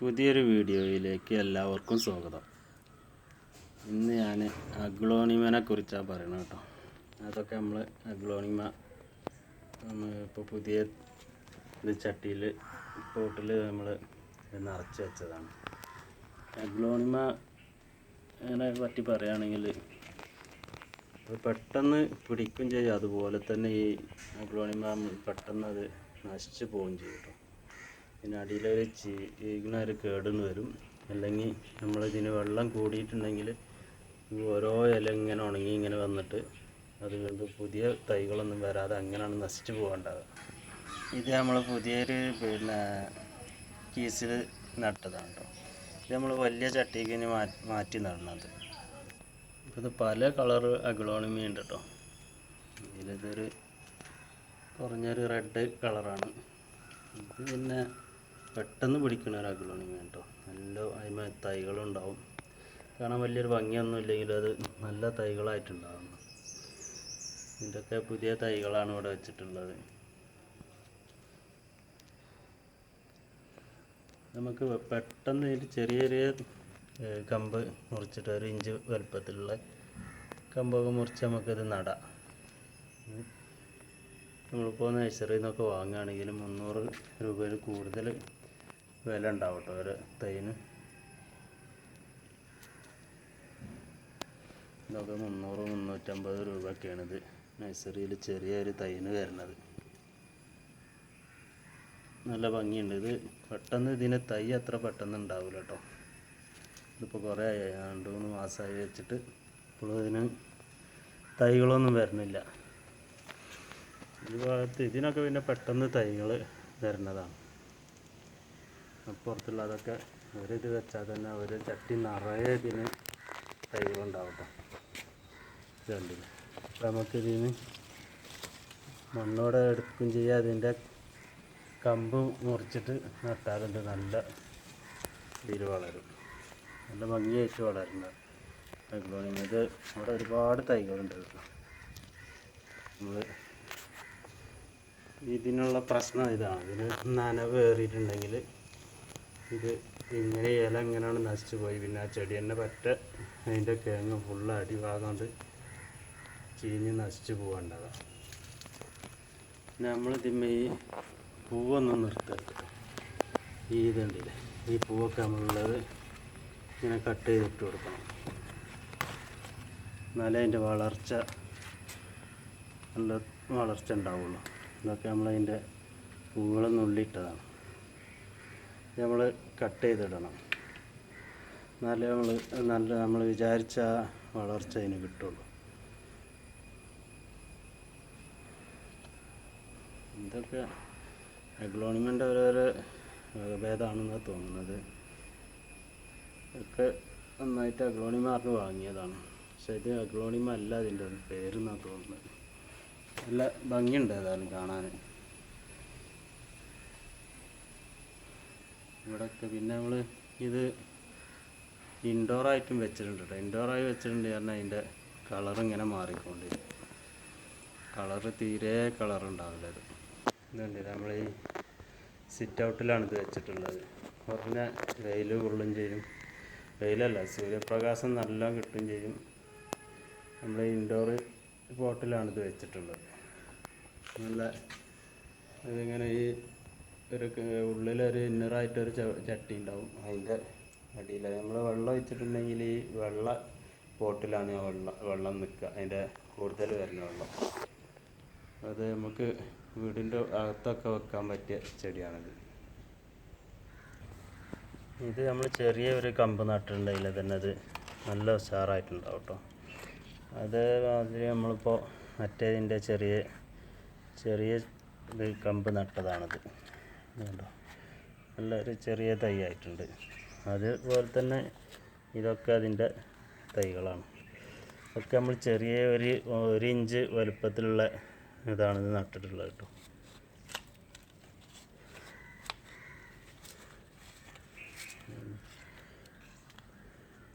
പുതിയൊരു വീഡിയോയിലേക്ക് എല്ലാവർക്കും സ്വാഗതം. ഇന്ന് ഞാൻ അഗ്ലോണിമനെ കുറിച്ചാണ് പറയുന്നത് കേട്ടോ. അതൊക്കെ നമ്മൾ അഗ്ലോണിമ ഇപ്പോൾ പുതിയ ഇത് ചട്ടിയിൽ പോട്ടിൽ നമ്മൾ നിറച്ച് വെച്ചതാണ്. അഗ്ലോണിമ അതിനെ പറ്റി പറയുകയാണെങ്കിൽ അത് പെട്ടെന്ന് പിടിക്കും ചെയ്യും. അതുപോലെ തന്നെ ഈ അഗ്ലോണിമ പെട്ടെന്ന് അത് നശിച്ചു പോവുകയും ചെയ്യും കേട്ടോ. പിന്നെ അടിയിലൊരു ചീകണ ഒരു കേടുന്ന് വരും. അല്ലെങ്കിൽ നമ്മളിതിന് വെള്ളം കൂടിയിട്ടുണ്ടെങ്കിൽ ഓരോ ഇല ഇങ്ങനെ ഉണങ്ങി ഇങ്ങനെ വന്നിട്ട് അത് വീണ്ടും പുതിയ തൈകളൊന്നും വരാതെ അങ്ങനെയാണ് നശിച്ചു പോകേണ്ടത്. ഇത് നമ്മൾ പുതിയൊരു പിന്നെ കീസിൽ നട്ടതാണ് ഇത് നമ്മൾ വലിയ ചട്ടിക്ക് ഇനി മാറ്റി നടണത് ഇത് പല കളർ അഗ്ലോണിമി ഉണ്ട് കേട്ടോ ഇതിലിതൊരു കുറഞ്ഞൊരു റെഡ് കളറാണ്. ഇത് പിന്നെ പെട്ടെന്ന് പിടിക്കുന്ന ഒരു ഇങ്ങനെ കേട്ടോ. നല്ല അതിമ തൈകളുണ്ടാവും. കാണാൻ വലിയൊരു ഭംഗിയൊന്നും ഇല്ലെങ്കിൽ അത് നല്ല തൈകളായിട്ടുണ്ടാവും. ഇതൊക്കെ പുതിയ തൈകളാണ് ഇവിടെ വെച്ചിട്ടുള്ളത്. നമുക്ക് പെട്ടെന്ന് ഇതിൽ ചെറിയ ചെറിയ കമ്പ് മുറിച്ചിട്ട് ഒരു ഇഞ്ച് വലുപ്പത്തിലുള്ള കമ്പൊക്കെ മുറിച്ച് നമുക്കിത് നടാം. നമ്മളിപ്പോൾ നഴ്സറിയിൽ നിന്നൊക്കെ വാങ്ങുകയാണെങ്കിൽ മുന്നൂറ് രൂപയിൽ കൂടുതൽ വില ഉണ്ടാവും കേട്ടോ ഒരു തൈന്. ഇതൊക്കെ മുന്നൂറ് മുന്നൂറ്റമ്പത് രൂപയൊക്കെയാണിത്. നഴ്സറിയിൽ ചെറിയൊരു തൈന് വരുന്നത്. നല്ല ഭംഗിയുണ്ട്. ഇത് പെട്ടെന്ന് ഇതിന് തൈ അത്ര പെട്ടെന്ന് ഉണ്ടാവില്ല കേട്ടോ ഇതിപ്പോൾ കുറേ ആയി. രണ്ട് മൂന്ന് മാസമായി വെച്ചിട്ട് ഇപ്പോഴും ഇതിന് തൈകളൊന്നും വരുന്നില്ല. ഈ ഭാഗത്ത് ഇതിനൊക്കെ പിന്നെ പെട്ടെന്ന് തൈകൾ വരുന്നതാണ്. അപ്പുറത്തുള്ളതൊക്കെ ഒരിത് വെച്ചാൽ തന്നെ ഒരു ചട്ടി നിറയെ ഇതിന് തൈകളുണ്ടാവട്ടെ ഇത് അപ്പോൾ അപ്പം നമുക്കിതിന് മണ്ണോടെ എടുക്കും ചെയ്യാം. അതിന്റെ കമ്പ് മുറിച്ചിട്ട് നട്ടാലുണ്ട് നല്ല ഇതിൽ വളരും. നല്ല ഭംഗിയായിട്ട് വളരുന്നുണ്ട് തൈകളാണ്. ഇത് ഇവിടെ ഒരുപാട് തൈകളുണ്ട് നമ്മൾ ഇതിനുള്ള പ്രശ്നം ഇതാണ്. ഇതിന് നനവ് ഏറിയിട്ടുണ്ടെങ്കിൽ ഇത് ഇങ്ങനെ ഇല ഇങ്ങനെയാണ് നശിച്ചു പോയി. പിന്നെ ആ ചെടി തന്നെ പറ്റ. അതിന്റെ കിഴങ്ങ് ഫുള്ള് അടിഭാഗം കൊണ്ട് ചീഞ്ഞ് നശിച്ചു പോകേണ്ടതാണ് നമ്മളിതിന്മേ ഈ പൂവൊന്നും നിർത്തരുത് ഈ ഇതുണ്ടല്ലേ? ഈ പൂവൊക്കെ നമ്മളുള്ളത് ഇങ്ങനെ കട്ട് ചെയ്തിട്ട് കൊടുക്കണം. എന്നാലേ അതിന്റെ വളർച്ച നല്ല വളർച്ച ഉണ്ടാവുള്ളൂ. ഇതൊക്കെ നമ്മളതിന്റെ പൂവുകളെ നുള്ളിയിട്ടതാണ് നമ്മൾ കട്ട് ചെയ്തിടണം. എന്നാലേ നമ്മൾ നല്ല നമ്മൾ വിചാരിച്ച വളർച്ച അതിന് കിട്ടുള്ളൂ. ഇതൊക്കെ അഗ്ലോണിമെന്റ് ഓരോരോ ഭേദമാണെന്നാണ് തോന്നുന്നത്. ഒക്കെ നന്നായിട്ട് അഗ്ലോണിമ അറിഞ്ഞ് വാങ്ങിയതാണ്. പക്ഷെ ഇത് അഗ്ലോണിമ അല്ല അതിന്റെ പേരെന്നാണ് തോന്നുന്നത്. നല്ല ഭംഗിയുണ്ട് ഏതായാലും കാണാൻ. ഇവിടെയൊക്കെ പിന്നെ നമ്മൾ ഇത് ഇൻഡോറായിട്ടും വെച്ചിട്ടുണ്ട് കേട്ടോ ഇൻഡോറായി വെച്ചിട്ടുണ്ട് കാരണം അതിന്റെ കളർ ഇങ്ങനെ മാറിക്കൊണ്ടിരിക്കും കളർ തീരെ കളർ ഉണ്ടാവില്ല ഇത്. ഇതുണ്ട് നമ്മൾ ഈ സിറ്റ് ഔട്ടിലാണ് ഇത് വെച്ചിട്ടുള്ളത്. കുറഞ്ഞ വെയിൽ കൊള്ളും ചെയ്യും. വെയിലല്ല സൂര്യപ്രകാശം നല്ല കിട്ടും ചെയ്യും. നമ്മൾ ഇൻഡോർ പോട്ടിലാണ് ഇത് വെച്ചിട്ടുള്ളത്. നല്ല ഇതിങ്ങനെ ഈ ഒരു ഉള്ളിലൊരു ഇന്നറായിട്ടൊരു ചട്ടി ഉണ്ടാവും. അതിന്റെ അടിയിൽ. നമ്മൾ വെള്ളം ഒഴിച്ചിട്ടുണ്ടെങ്കിൽ ഈ വെള്ള പോട്ടിലാണ് ആ വെള്ളം വെള്ളം നിൽക്കുക. അതിന്റെ കൂടുതൽ വരുന്ന വെള്ളം. അത് നമുക്ക് വീടിന്റെ അകത്തൊക്കെ വെക്കാൻ പറ്റിയ ചെടിയാണിത്. ഇത് നമ്മൾ ചെറിയ ഒരു കമ്പ് നട്ടിട്ടുണ്ടെങ്കിൽ തന്നെ അത് നല്ല ഉഷാറായിട്ടുണ്ടാവും കേട്ടോ. അതേമാതിരി നമ്മളിപ്പോൾ മറ്റേതിന്റെ ചെറിയ ചെറിയ ഇത് കമ്പ് നട്ടതാണത്. ഇതുണ്ടോ നല്ലൊരു ചെറിയ തൈ ആയിട്ടുണ്ട് അതുപോലെ തന്നെ ഇതൊക്കെ അതിന്റെ തൈകളാണ്. ഒക്കെ നമ്മൾ ചെറിയ ഒരു ഒരു ഇഞ്ച് വലുപ്പത്തിലുള്ള ഇതാണ് ഇത് നട്ടിട്ടുള്ളത് കേട്ടോ.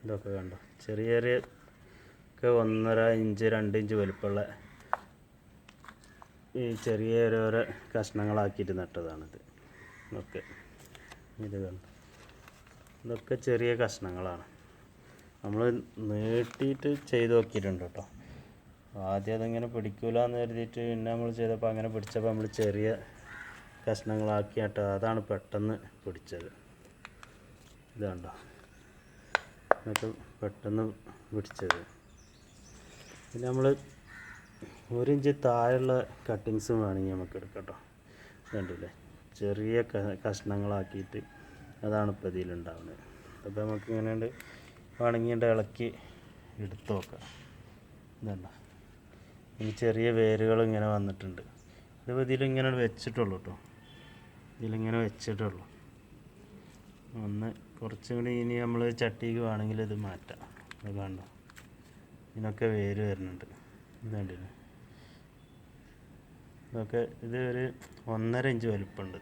ഇതൊക്കെ കണ്ടോ? ചെറിയ ചെറിയ ഒക്കെ ഒന്നര ഇഞ്ച് രണ്ട് ഇഞ്ച് വലുപ്പമുള്ള ഈ ചെറിയ ഓരോരോ കഷ്ണങ്ങളാക്കിയിട്ട് നട്ടതാണിത്. ഓക്കെ ഇത് കണ്ടോ ഇതൊക്കെ ചെറിയ കഷ്ണങ്ങളാണ്. നമ്മൾ നീട്ടിയിട്ട് ചെയ്ത് നോക്കിയിട്ടുണ്ട് കേട്ടോ. ആദ്യം അതിങ്ങനെ പിടിക്കൂല എന്ന് കരുതിയിട്ട് പിന്നെ നമ്മൾ ചെയ്തപ്പോൾ അങ്ങനെ പിടിച്ചപ്പോൾ നമ്മൾ ചെറിയ കഷ്ണങ്ങളാക്കിയിട്ട് അതാണ് പെട്ടെന്ന് പിടിച്ചത്. ഇതാണ്ടോ എന്നിട്ട് പെട്ടെന്ന് പിടിച്ചത്. പിന്നെ നമ്മൾ ഒരു ഇഞ്ച് താഴെയുള്ള കട്ടിങ്സും വേണമെങ്കിൽ നമുക്ക് എടുക്കാം കേട്ടോ. കണ്ടില്ലേ ചെറിയ കഷ്ണങ്ങളാക്കിയിട്ട് അതാണ് ഇപ്പോൾ ഇതിലുണ്ടാവുന്നത്. അപ്പോൾ നമുക്ക് ഇങ്ങനെ ഉണ്ട് വേണമെങ്കിൽ ഇളക്കി എടുത്ത് നോക്കാം. ഇതല്ല ഇനി ചെറിയ വേരുകൾ ഇങ്ങനെ വന്നിട്ടുണ്ട്. ഇതിപ്പോൾ ഇതിലിങ്ങനെ വെച്ചിട്ടുള്ളൂ കേട്ടോ ഇതിലിങ്ങനെ വെച്ചിട്ടുള്ളൂ. ഒന്ന് കുറച്ചും കൂടി ഇനി നമ്മൾ ചട്ടിക്ക് വേണമെങ്കിൽ ഇത് മാറ്റാം. ഇത് കണ്ടോ? ഇതിനൊക്കെ വേര് വരുന്നുണ്ട്. ഇതുണ്ട് ഇതൊക്കെ ഇത് ഒരു ഒന്നര ഇഞ്ച് വലിപ്പമുണ്ട്.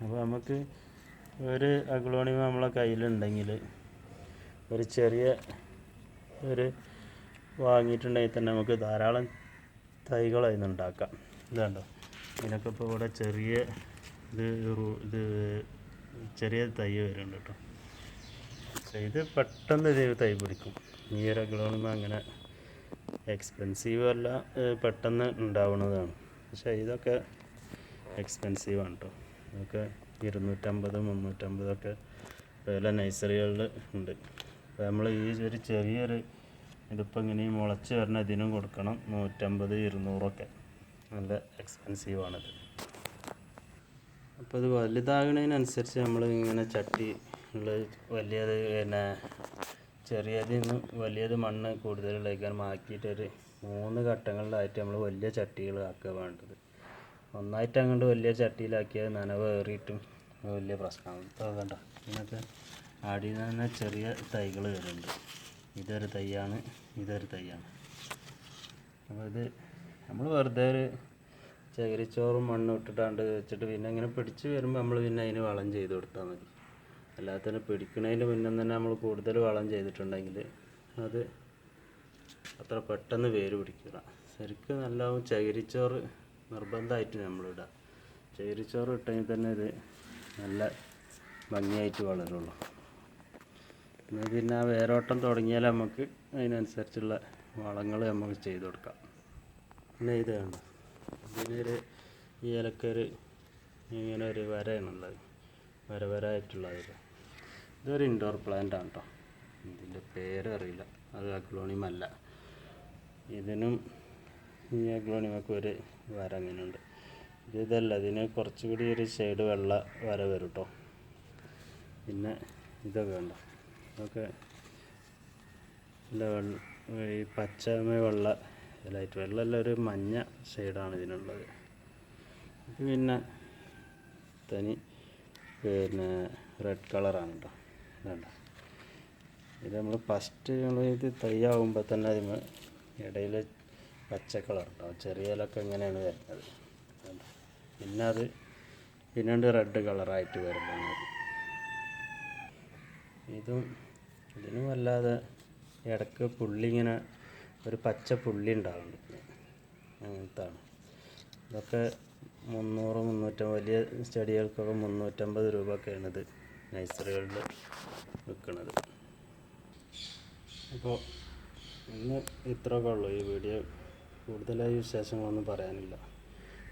അപ്പോൾ നമുക്ക് ഒരു അഗ്ലോണിമ നമ്മളെ കയ്യിലുണ്ടെങ്കിൽ ഒരു ചെറിയ ഒരു വാങ്ങിയിട്ടുണ്ടെങ്കിൽ തന്നെ നമുക്ക് ധാരാളം തൈകൾ അതിന് ഉണ്ടാക്കാം. ഇതാണ്ടോ? ഇതിനൊക്കെ ഇപ്പോൾ ഇവിടെ ചെറിയ ഇത് ഇത് ചെറിയ തൈ വരുന്നുണ്ട് കേട്ടോ. പക്ഷേ ഇത് പെട്ടെന്ന് ഇത് തൈ പിടിക്കും. ഈ ഒരു അഗ്ലോണിമ അങ്ങനെ എക്സ്പെൻസീവ് അല്ല പെട്ടെന്ന് ഉണ്ടാവുന്നതാണ്. പക്ഷേ ഇതൊക്കെ എക്സ്പെൻസീവാണ് കേട്ടോ. ഇതൊക്കെ ഇരുന്നൂറ്റമ്പത് മുന്നൂറ്റമ്പതൊക്കെ വില നഴ്സറികളിൽ ഉണ്ട്. അപ്പോൾ നമ്മൾ ഈ ഒരു ചെറിയൊരു ഇതിപ്പോൾ ഇങ്ങനെ മുളച്ച് വരുന്ന ഇതിനും കൊടുക്കണം. നൂറ്റമ്പത് ഇരുന്നൂറൊക്കെ. നല്ല എക്സ്പെൻസീവാണിത് അപ്പോൾ ഇത് വലുതാകുന്നതിനനുസരിച്ച് നമ്മൾ ഇങ്ങനെ ചട്ടി വലിയത് പിന്നെ ചെറിയതിൽ നിന്ന് വലിയത് മണ്ണ് കൂടുതലുള്ളതിക്കാൻ മാറ്റിയിട്ടൊരു മൂന്ന് ഘട്ടങ്ങളിലായിട്ട് നമ്മൾ വലിയ ചട്ടികളാക്കുക വേണ്ടത്. ഒന്നായിട്ട് അങ്ങോട്ട് വലിയ ചട്ടിയിലാക്കിയത് നനവ് അത് വലിയ പ്രശ്നമാണ്. ഇപ്പോൾ കണ്ട ഇതിനൊക്കെ അടിയിൽ നിന്ന് ചെറിയ തൈകൾ വരുന്നുണ്ട്. ഇതൊരു തൈയാണ് ഇതൊരു തൈയാണ്. അപ്പോൾ ഇത് നമ്മൾ വെറുതെ ഒരു ചകിരിച്ചോറും മണ്ണും ഇട്ടിട്ടാണ്ട് വെച്ചിട്ട് പിന്നെ ഇങ്ങനെ പിടിച്ച് വരുമ്പോൾ നമ്മൾ പിന്നെ അതിന് വളം ചെയ്ത് കൊടുത്താൽ മതി. അല്ലാത്തതിന് പിടിക്കുന്നതിന് മുന്നേ തന്നെ നമ്മൾ കൂടുതൽ വളം ചെയ്തിട്ടുണ്ടെങ്കിൽ അത് അത്ര പെട്ടെന്ന് വേര് പിടിക്കില്ല ശരിക്കും നല്ല ചകിരിച്ചോറ് നിർബന്ധമായിട്ട് നമ്മളിടുക ചേരിച്ചോറ് ഇട്ടെങ്കിൽ തന്നെ ഇത് നല്ല ഭംഗിയായിട്ട് വളരുള്ളൂ. പിന്നെ പിന്നെ ആ വേരോട്ടം തുടങ്ങിയാൽ നമുക്ക് അതിനനുസരിച്ചുള്ള വളങ്ങൾ നമുക്ക് ചെയ്ത് കൊടുക്കാം. പിന്നെ ഇത് വേണ്ട ഇതിനൊരു ഈ ഇലക്കൊരു ഇങ്ങനെ ഒരു വരയാണുള്ളത് വര വരായിട്ടുള്ളത് ഇതൊരു ഇൻഡോർ പ്ലാന്റ് ആണ് കേട്ടോ ഇതിന്റെ പേരറിയില്ല. അത് അഗ്ലോണിയം അല്ല ഇതിനും ഈ അഗ്ലോണിയമൊക്കെ ഒരു വര അങ്ങനെയുണ്ട് ഇത് ഇതല്ല ഇതിന് കുറച്ചുകൂടി ഒരു ഷെയ്ഡ് വെള്ള വര വരും കേട്ടോ പിന്നെ ഇതൊക്കെ ഉണ്ട് ഇതൊക്കെ ഈ പച്ചമ വെള്ള ലൈറ്റ് വെള്ളമല്ല ഒരു മഞ്ഞ ഷെയ്ഡാണ് ഇതിനുള്ളത്. ഇത് പിന്നെ തനി പിന്നെ റെഡ് കളറാണ് കേട്ടോ വേണ്ട ഇത് നമ്മൾ ഫസ്റ്റ് നമ്മൾ ഇത് തൈയാവുമ്പോൾ തന്നെ അതിന് ഇടയിൽ പച്ച കളർ ഉണ്ടാവും ചെറിയ ഇങ്ങനെയാണ് വരുന്നത്? പിന്നെ അത് പിന്നീട് റെഡ് കളറായിട്ട് വരുന്നത്. ഇതും ഇതിനും വല്ലാതെ ഇടയ്ക്ക് പുള്ളി ഇങ്ങനെ ഒരു പച്ച പുള്ളി ഉണ്ടാവുന്നുണ്ട്. അങ്ങനത്താണ്. ഇതൊക്കെ മുന്നൂറ് മുന്നൂറ്റമ്പത് വലിയ ചെടികൾക്കൊക്കെ മുന്നൂറ്റമ്പത് രൂപയൊക്കെയാണ് ഇത് നഴ്സറികളിൽ വിൽക്കുന്നത്. അപ്പോൾ ഇന്ന് ഇത്രയൊക്കെ ഉള്ളൂ ഈ വീഡിയോ. കൂടുതലായി വിശേഷങ്ങളൊന്നും പറയാനില്ല.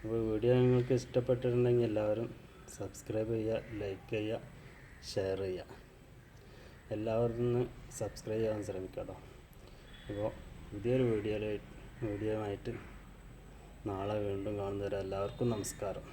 അപ്പോൾ വീഡിയോ നിങ്ങൾക്ക് ഇഷ്ടപ്പെട്ടിട്ടുണ്ടെങ്കിൽ എല്ലാവരും സബ്സ്ക്രൈബ് ചെയ്യുക ലൈക്ക് ചെയ്യുക ഷെയർ ചെയ്യുക. എല്ലാവരും ഒന്ന് സബ്സ്ക്രൈബ് ചെയ്യാൻ ശ്രമിക്കാം അപ്പോൾ പുതിയൊരു വീഡിയോയിലായി വീഡിയോ ആയിട്ട് നാളെ വീണ്ടും കാണുന്നവരെ എല്ലാവർക്കും നമസ്കാരം.